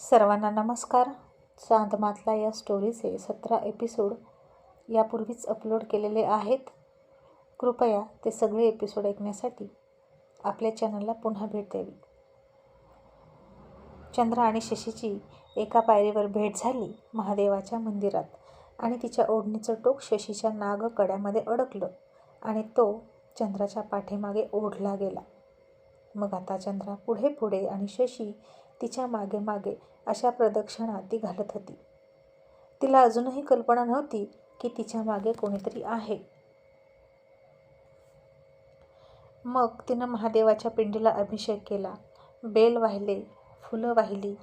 सर्वांना नमस्कार. चांदमातला या स्टोरीचे सतरा एपिसोड यापूर्वीच अपलोड केलेले आहेत. कृपया ते सगळे एपिसोड ऐकण्यासाठी आपल्या चॅनलला पुन्हा भेट द्यावी. चंद्र आणि शशीची एका पायरीवर भेट झाली महादेवाच्या मंदिरात आणि तिच्या ओढणीचं टोक शशीच्या नागकड्यामध्ये अडकलं आणि तो चंद्राच्या पाठीमागे ओढला गेला. मग आता चंद्रा पुढे पुढे आणि शशी तिच्यामागे मागे अशा प्रदक्षिणा ती घालत होती. तिला अजूनही कल्पना नव्हती की तिच्यामागे कोणीतरी आहे. मग तिनं महादेवाच्या पिंडीला अभिषेक केला. बेल वाहिले फुलं वाहिली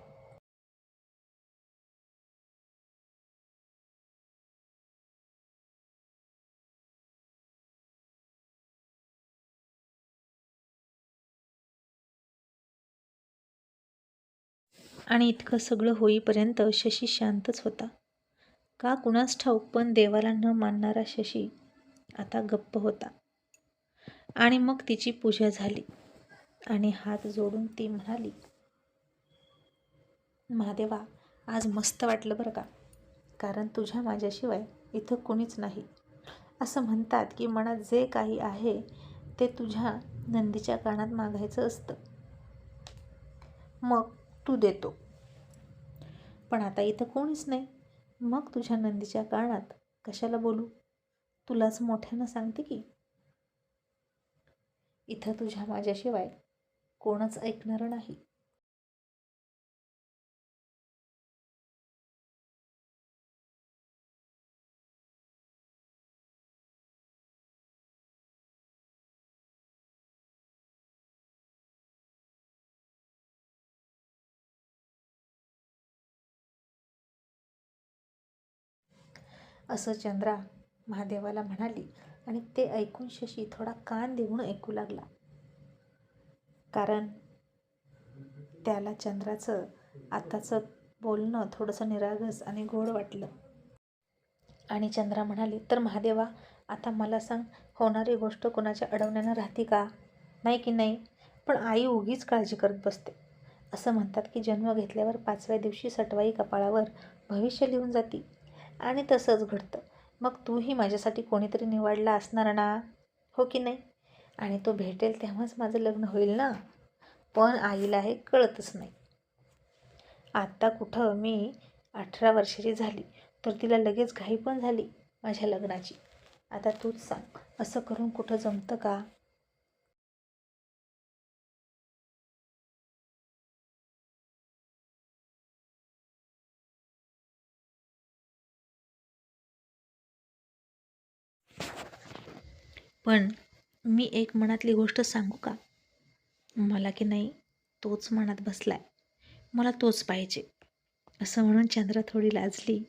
आणि इतकं सगळं होईपर्यंत शशी शांतच होता. का कुणास ठाऊक पण देवाला न मानणारा शशी आता गप्प होता. आणि मग तिची पूजा झाली आणि हात जोडून ती म्हणाली महादेवा आज मस्त वाटलं बरं का? कारण तुझ्या माझ्याशिवाय इथं कुणीच नाही. असं म्हणतात की मनात जे काही आहे ते तुझ्या नंदीच्या कानात मागायचं असतं. मग तू देतो. पण आता इथं कोणीच नाही. मग तुझ्या नंदीच्या कानात कशाला बोलू? तुलाच मोठ्यानं सांगते की. इथं तुझ्या माझ्याशिवाय कोणच ऐकणारं नाही. असं चंद्रा महादेवाला म्हणाली आणि ते ऐकून शशी थोडा कान देऊन ऐकू लागला. कारण त्याला चंद्राचं आताचं बोलणं थोडंसं निरागस आणि गोड वाटलं. आणि चंद्रा म्हणाली तर महादेवा आता मला सांग होणारी गोष्ट कोणाच्या अडवण्यानं राहते का? नाही की नाही? पण आई उगीच काळजी करत बसते. असं म्हणतात की जन्म घेतल्यावर पाचव्या दिवशी सटवाई कपाळावर भविष्य लिहून जाती. आणि तसंच घडतं. मग तूही माझ्यासाठी कोणीतरी निवडला असणार ना? हो की नाही? आणि तो भेटेल तेव्हाच माझं लग्न होईल ना? पण आईला हे कळतच नाही. आत्ता कुठं मी अठरा वर्षाची झाली तर तिला लगेच घाई पण झाली माझ्या लग्नाची. आता तूच सांग असं करून कुठं जमतं का? पण मी एक मनातली गोष्ट सांगू का? मला की नाही तोच मनात बसलाय. मला तोच पाहिजे. असं म्हणून चंद्रा थोडी लाजली.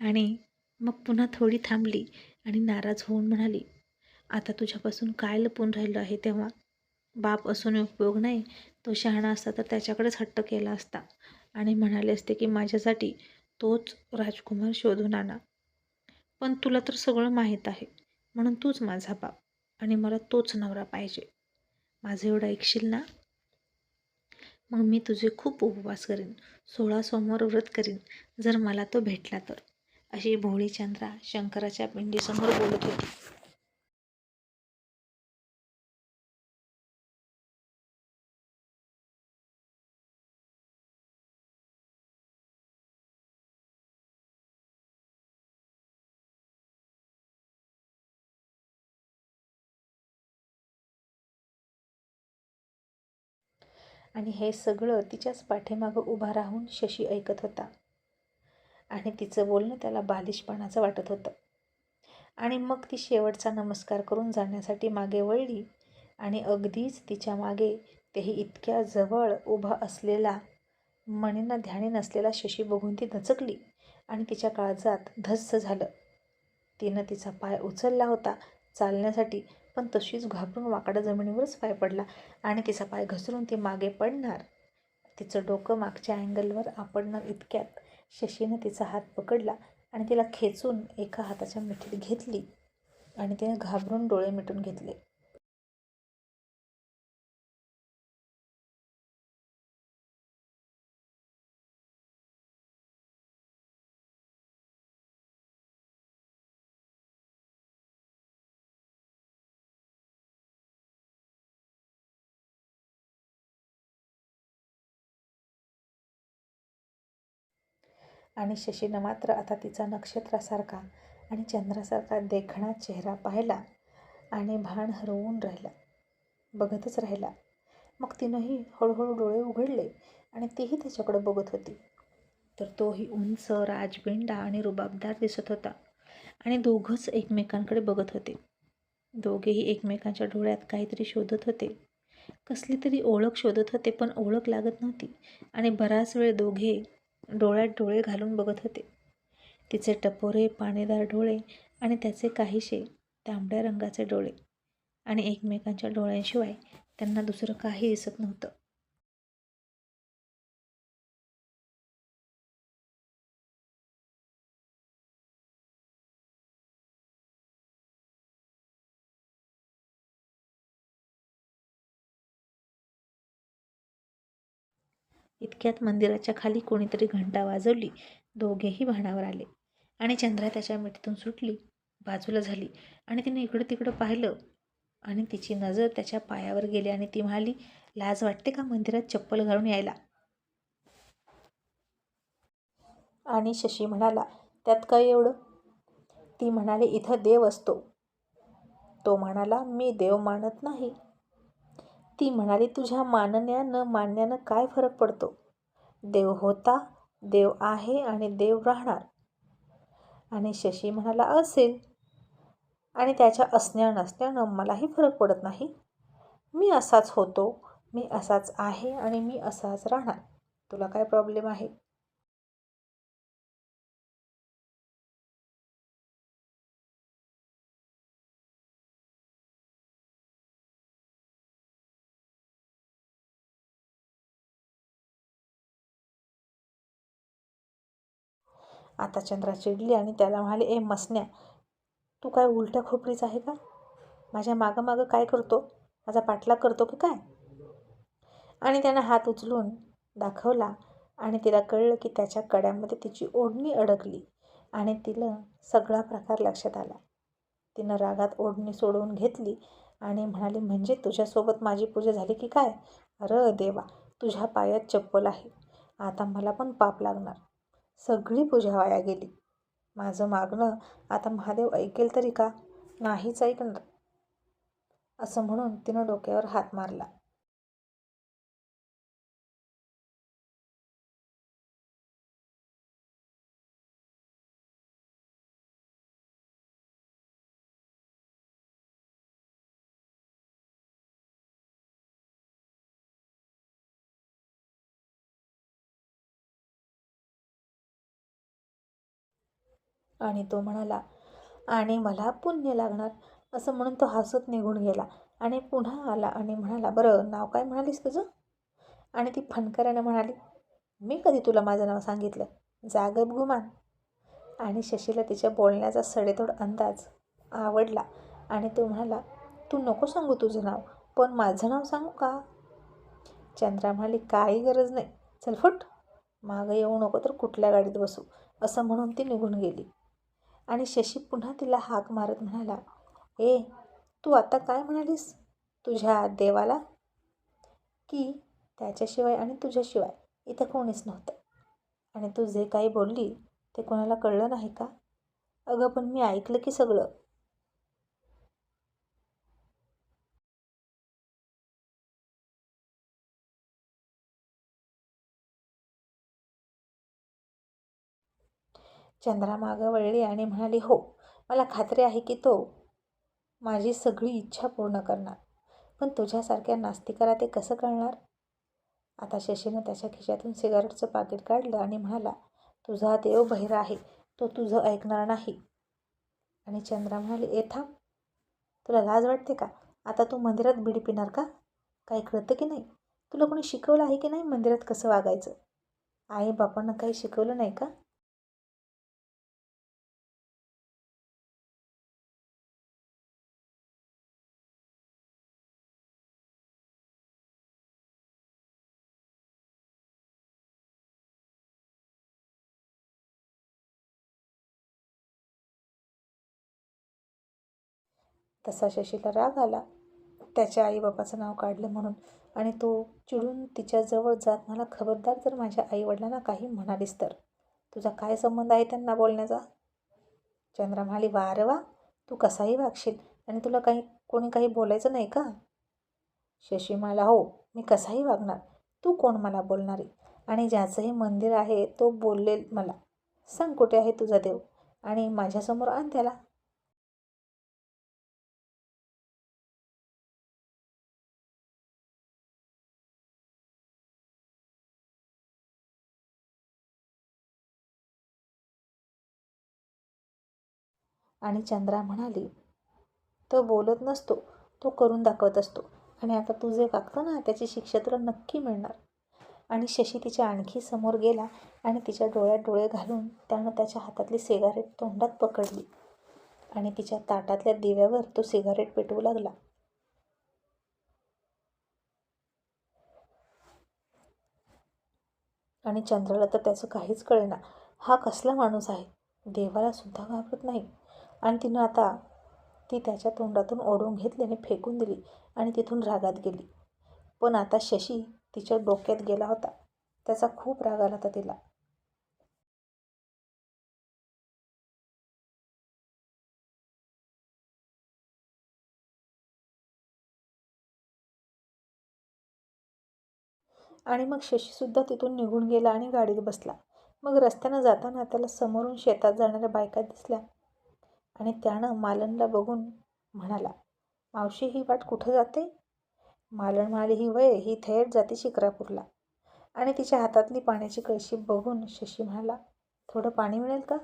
आणि मग पुन्हा थोडी थांबली आणि नाराज होऊन म्हणाली आता तुझ्यापासून काय लपून राहिलं आहे तेव्हा? बाप असून उपयोग नाही. तो शहाणा असता तर त्याच्याकडेच हट्ट केला असता आणि म्हणाले असते की माझ्यासाठी तोच राजकुमार शोधून आणा. पण तुला तर सगळं माहीत आहे. म्हणून तूच माझा बाप आणि मला तोच नवरा पाहिजे. माझं एवढं ऐकशील ना? मग मी तुझे खूप उपवास करीन सोळा सोमवार व्रत करीन जर मला तो भेटला तर. अशी भोळी चंद्रा शंकराच्या पिंडीसमोर बोलत होती. आणि हे सगळं तिच्याच पाठीमागं उभा राहून शशी ऐकत होता. आणि तिचं बोलणं त्याला बालिशपणाचं वाटत होतं. आणि मग ती शेवटचा नमस्कार करून जाण्यासाठी मागे वळली आणि अगदीच तिच्यामागे तेही इतक्या जवळ उभा असलेला मणींना ध्याने नसलेला शशी बघून ती दचकली आणि तिच्या काळजात धस्स झालं. तिनं तिचा पाय उचलला होता चालण्यासाठी पण तशीच घाबरून वाकडा जमिनीवरच पाय पडला. आणि तिचा पाय घसरून ती मागे पडणार. तिचं डोकं मागच्या अँगलवर आपडणार इतक्यात. शशीनं तिचा हात पकडला आणि तिला खेचून एका हाताच्या मिठीत घेतली आणि तिने घाबरून डोळे मिटून घेतले. आणि शशीनं मात्र आता तिचा नक्षत्रासारखा आणि चंद्रासारखा देखणा चेहरा पाहिला आणि भान हरवून राहिला. बघतच राहिला. मग तिनंही हळूहळू डोळे उघडले आणि तीही त्याच्याकडे बघत होती. तर तोही उंच राजबिंडा आणि रुबाबदार दिसत होता आणि दोघंच एकमेकांकडे बघत होते. दोघेही एकमेकांच्या डोळ्यात काहीतरी शोधत होते. कसली तरी ओळख शोधत होते पण ओळख लागत नव्हती आणि बराच वेळ दोघे डोळ्यात डोळे घालून बघत होते. तिचे टपोरे पाणीदार डोळे आणि त्याचे काहीसे तांबड्या रंगाचे डोळे आणि एकमेकांच्या डोळ्यांशिवाय त्यांना दुसरं काही दिसत नव्हतं. इतक्यात मंदिराच्या खाली कोणीतरी घंटा वाजवली. दोघेही भानावर आले. आणि चंद्रा त्याच्या मिठीतून सुटली. बाजूला झाली. आणि तिने इकडं तिकडं पाहिलं. आणि तिची नजर त्याच्या पायावर गेली आणि ती म्हणाली लाज वाटते का मंदिरात चप्पल घालून यायला? आणि शशी म्हणाला त्यात काय एवढं? ती म्हणाली इथं देव असतो. तो म्हणाला मी देव मानत नाही. ती म्हणाली तुझ्या मानण्यानं मानण्यानं काय फरक पडतो? देव होता देव आहे आणि देव राहणार. आणि शशी म्हणाला असेल. आणि त्याच्या असण्या नसण्यानं मलाही फरक पडत नाही. मी असाच होतो मी असाच आहे आणि मी असाच राहणार. तुला काय प्रॉब्लेम आहे? आता चंद्रा चिडली आणि त्याला म्हणाले ए मसन्या तू काय उलट्या खोपरीच आहे का? माझ्या मागं मागं काय करतो? माझा पाठलाग करतो की काय? आणि त्यानं हात उचलून दाखवला आणि तिला कळलं की त्याच्या कड्यामध्ये तिची ओढणी अडकली आणि तिला सगळा प्रकार लक्षात आला. तिनं रागात ओढणी सोडवून घेतली आणि म्हणाली म्हणजे तुझ्यासोबत माझी पूजा झाली की काय? अरे देवा तुझ्या पायात चप्पल आहे. आता मला पण पाप लागणार. सगळी पूजा वाया गेली. माझं मागणं आता महादेव ऐकेल तरी का? नाहीच ऐकणार. असं म्हणून तिनं डोक्यावर हात मारला. आणि तो म्हणाला आणि मला पुण्य लागणार. असं म्हणून तो हसत निघून गेला आणि पुन्हा आला आणि म्हणाला बरं नाव काय म्हणालीस तुझं? आणि ती फणकऱ्यानं म्हणाली मी कधी तुला माझं नाव सांगितलं? जागब गुमान. आणि शशीला तिच्या बोलण्याचा सडेतोड अंदाज आवडला आणि तो म्हणाला तू नको सांगू तुझं नाव पण माझं नाव सांगू का? चंद्रा म्हणाली काही गरज नाही. चल फुट. मागं येऊ नको तर कुठल्या गाडीत बसू. असं म्हणून ती निघून गेली. आणि शशी पुन्हा तिला हाक मारत म्हणाला ए तू आता काय म्हणालीस? तुझ्या देवाला? की त्याच्याशिवाय आणि तुझ्याशिवाय इथं कोणीच नव्हतं. आणि तू जे काही बोलली ते कोणाला कळलं नाही का? अगं पण मी ऐकलं की सगळं चंद्रा मागं वळली आणि म्हणाली हो मला खात्री आहे की तो माझी सगळी इच्छा पूर्ण करणार. पण तुझ्यासारख्या नास्तिकाला ते कसं कळणार? आता शशीनं त्याच्या खिशातून सिगारेटचं पाकिट काढलं आणि म्हणाला तुझा देव बहिरा आहे तो तुझं ऐकणार नाही. आणि चंद्रा म्हणाली ए थांब. तुला लाज वाटते का? आता तू मंदिरात बिडी पिणार का? काही कळतं की नाही? तुला कोणी शिकवलं आहे की नाही मंदिरात कसं वागायचं? आई बापांना काही शिकवलं नाही का? तसा शशीला राग आला. त्याच्या आईबापाचं नाव काढलं म्हणून. आणि तो चिडून तिच्याजवळ जात मला खबरदार जर माझ्या आईवडिलांना काही म्हणालीस तर? तुझा काय संबंध आहे त्यांना बोलण्याचा? चंद्रा म्हणाली वा वा तू कसाही वागशील आणि तुला काही कोणी काही बोलायचं नाही का? शशी म्हणाला हो मी कसाही वागणार. तू कोण मला बोलणारी? आणि ज्याचंही मंदिर आहे तो बोललेल मला. सांग कुठे आहे तुझा देव? आणि माझ्यासमोर आण त्याला. आणि चंद्रा म्हणाली तो बोलत नसतो तो करून दाखवत असतो. आणि आता तू जे वागतो ना त्याची शिक्षा तुला नक्की मिळणार. आणि शशी तिच्या आणखी समोर गेला आणि तिच्या डोळ्यात डोळे घालून त्यानं त्याच्या हातातली सिगारेट तोंडात पकडली. आणि तिच्या ताटातल्या दिव्यावर तो सिगारेट पेटवू लागला. आणि चंद्राला तर त्याचं काहीच कळेना. हा कसला माणूस आहे? देवाला सुद्धा घाबरत नाही. आणि तिनं आता ती त्याच्या तोंडातून ओढून घेतली आणि फेकून दिली आणि तिथून रागात गेली. पण आता शशी तिच्या डोक्यात गेला होता. त्याचा खूप राग आला होता तिला. आणि मग शशीसुद्धा तिथून निघून गेला आणि गाडीत बसला. मग रस्त्यानं जाताना त्याला समोरून शेतात जाणाऱ्या बायका दिसल्या. आणि त्यानं मालनला बघून म्हणाला मावशी ही वाट कुठं जाते? मालन म्हणाली ही वय ही थेट जाते शिक्रापूरला आणि तिच्या हातातली पाण्याची कळशी बघून शशी म्हणाला थोडं पाणी मिळेल का?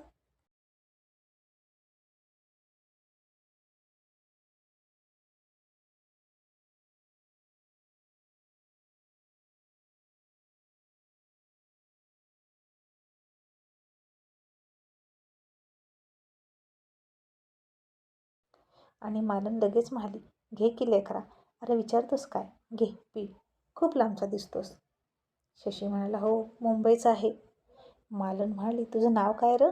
आणि मालन लगेच म्हणाली घे की लेकरा अरे विचारतोस काय? घे पी. खूप लांबचा दिसतोस. शशी म्हणाला हो मुंबईचा आहे. मालन म्हणाली तुझं नाव काय र?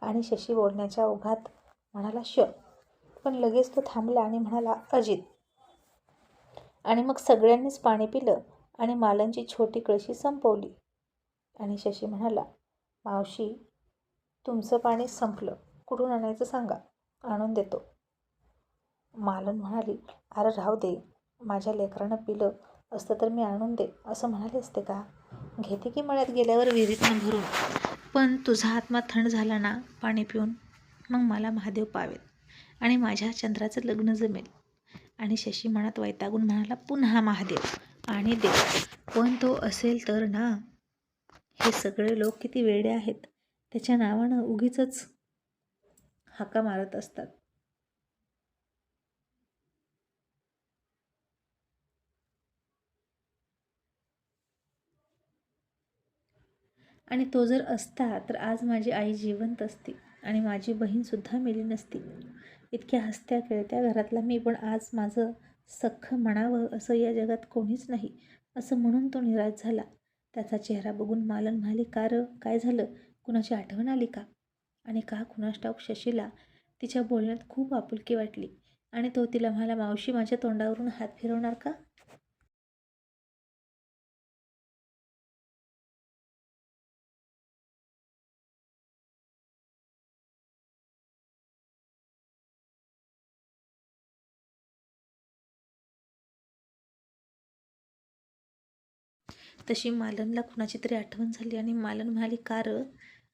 आणि शशी बोलण्याच्या ओघात म्हणाला श पण लगेच तो थांबला आणि म्हणाला अजित. आणि मग सगळ्यांनीच पाणी पिलं आणि मालनची छोटी कळशी संपवली. आणि शशी म्हणाला मावशी तुमचं पाणी संपलं. कुठून आणायचं सांगा? आणून देतो. मालन म्हणाली अरे राहू दे माझ्या लेकरानं पिलं असतं तर मी आणून दे असं म्हणाले असते का? घेते की मळ्यात गेल्यावर विहिरीतनं भरून पण तुझा आत्मा थंड झाला ना पाणी पिऊन? मग मला महादेव पावेल आणि माझ्या चंद्राचं लग्न जमेल. आणि शशी मनात वैतागून म्हणाला पुन्हा महादेव आणि देव पण तो असेल तर ना? हे सगळे लोक किती वेडे आहेत त्याच्या नावानं उगीच हाका मारत असतात. आणि तो जर असता तर आज माझी आई जिवंत असती आणि माझी बहीणसुद्धा मेली नसती. इतक्या हसत्या खेळत्या घरातला मी पण आज माझं सख्ख म्हणावं असं या जगात कोणीच नाही असं म्हणून तो निराश झाला. त्याचा चेहरा बघून मालन म्हणाले का र? काय झालं? कुणाची आठवण आली का? आणि का कुणास ठाऊक शशीला तिच्या बोलण्यात खूप आपुलकी वाटली. आणि तो तिला म्हणाला मावशी माझ्या तोंडावरून हात फिरवणार का? तशी मालनला कुणाची तरी आठवण झाली आणि मालन म्हणाली का र?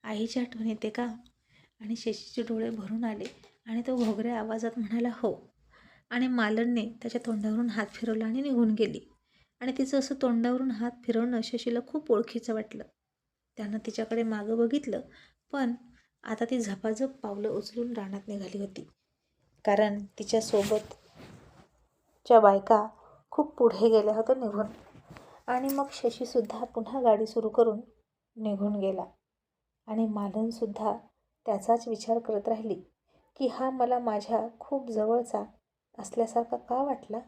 आईची आठवण येते का? आणि शशीचे डोळे भरून आले आणि तो घोगऱ्या आवाजात म्हणाला हो. आणि मालनने त्याच्या तोंडावरून हात फिरवला आणि निघून गेली. आणि तिचं असं तोंडावरून हात फिरवणं शशीला खूप ओळखीचं वाटलं. त्यानं तिच्याकडे मागं बघितलं पण आता ती झपाझप पावलं उचलून रानात निघाली होती. कारण तिच्यासोबतच्या बायका खूप पुढे गेल्या होत्या निघून. आणि मग शशीसुद्धा पुन्हा गाडी सुरू करून निघून गेला. आणि मालनसुद्धा त्याचाच विचार करत राहिली की हा मला माझ्या खूप जवळचा असल्यासारखा का वाटला?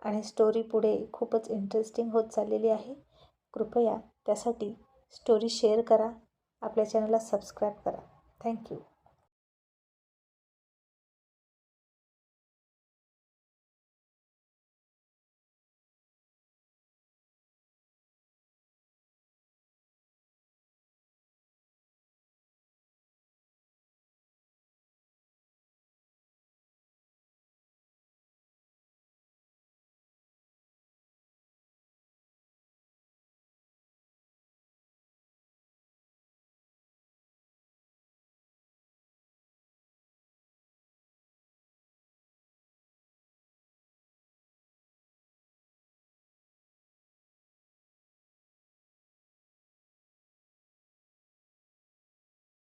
आणि स्टोरी पुढे खूपच इंटरेस्टिंग होत चाललेली आहे. कृपया त्यासाठी स्टोरी शेअर करा. आपल्या चॅनलला सबस्क्राईब करा. थँक्यू